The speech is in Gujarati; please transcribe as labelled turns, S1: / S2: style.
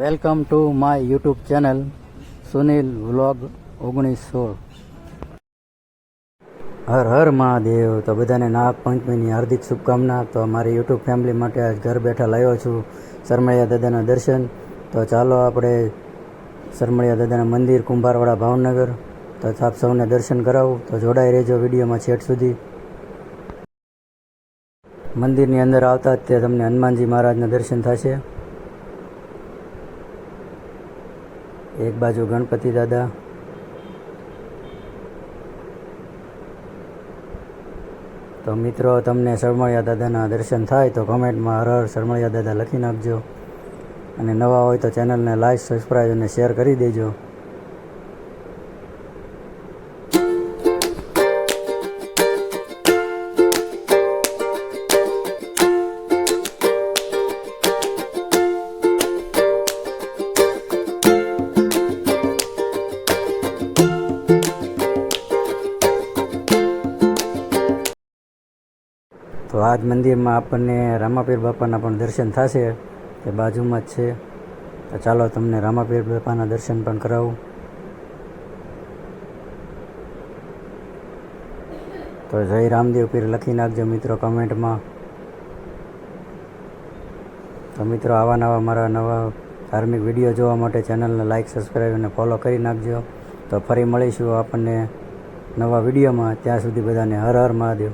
S1: Welcome to my YouTube channel Sunil vlog ઓગણીસ સોળ હર હર મહાદેવ. તો બધાને નાગ પંચમીની હાર્દિક શુભકામના. તો મારી યુટ્યુબ ફેમિલી માટે આજ ઘર બેઠા લાવ્યો છું સરમળિયા દાદાના દર્શન. તો ચાલો આપણે સરમળિયા દાદાના મંદિર, કુંભારવાડા, ભાવનગર. તો આપ સૌને દર્શન કરાવું. તો જોડાઈ રહેજો વિડીયોમાં છેટ સુધી. મંદિરની અંદર આવતા જ તે તમને હનુમાનજી મહારાજના દર્શન થશે. એક બાજુ ગણપતિ દાદા. તો મિત્રો, તમને શરમળિયા દાદાના દર્શન થાય તો કમેન્ટમાં હર હર શરમળિયા દાદા લખી નાખજો. અને નવા હોય તો ચેનલને લાઈક સબસ્ક્રાઈબ અને શેર કરી દેજો. તો આજ મંદિરમાં આપણને રામાપીર બાપાના પણ દર્શન થશે. તે બાજુમાં જ છે. તો ચાલો તમને રામાપીર બાપાના દર્શન પણ કરાવું. તો જય રામદેવ પીર લખી નાખજો મિત્રો કમેન્ટમાં. તો મિત્રો આવા નવા મારા નવા ધાર્મિક વીડિયો જોવા માટે ચેનલને લાઇક સબસ્ક્રાઈબ અને ફોલો કરી નાખજો. તો ફરી મળીશું આપણને નવા વિડીયોમાં. ત્યાં સુધી બધાને હર હર મહાદેવ.